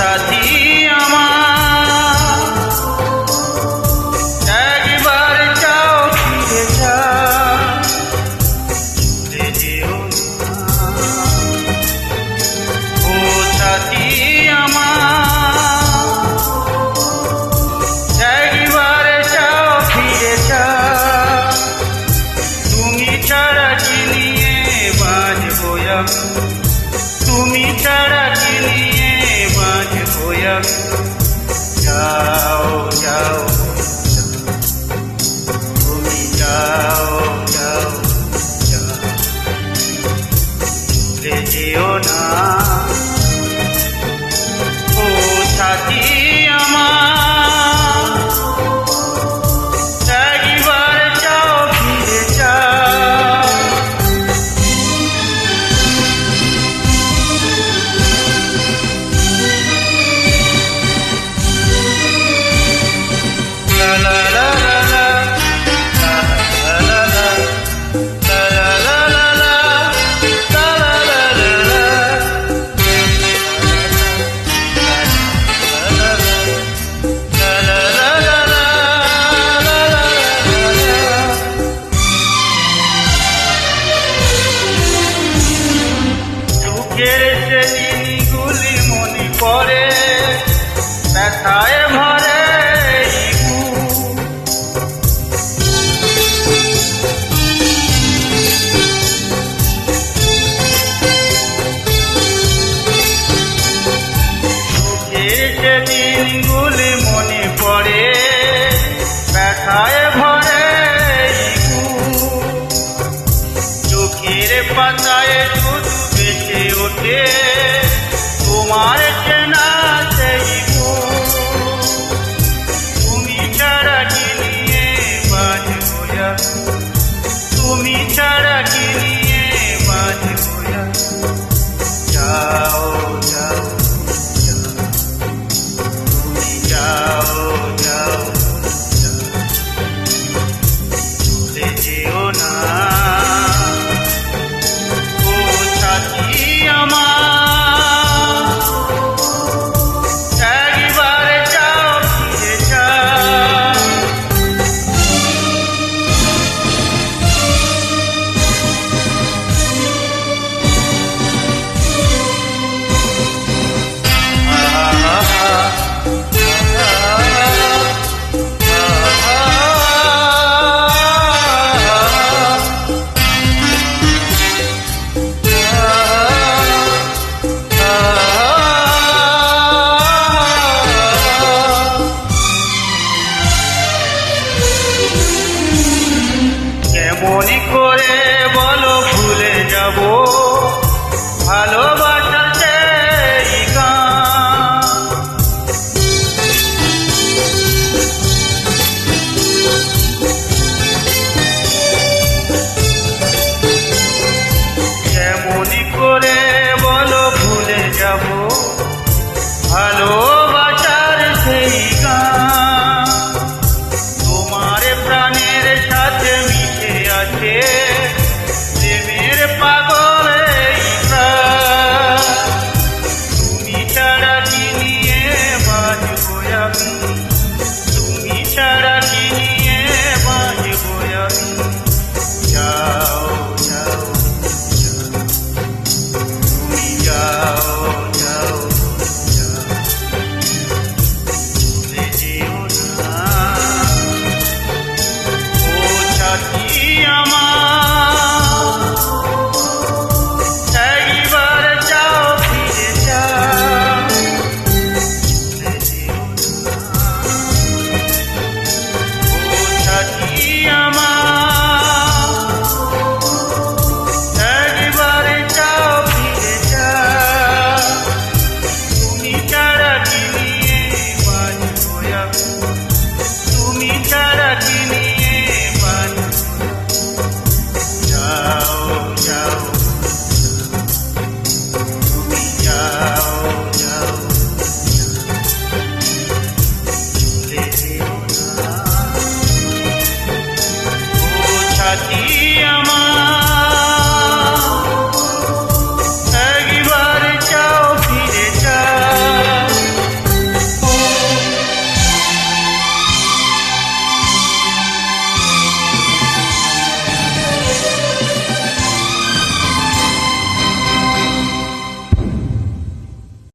সাথী বুকের সে গুলি মনে পড়ে। ব্যথায় yeah. মনে করে বলো ভুলে যাব। ভালোবাসাতে মনে করে বলো ভুলে যাব। ভালো mulher. I amar.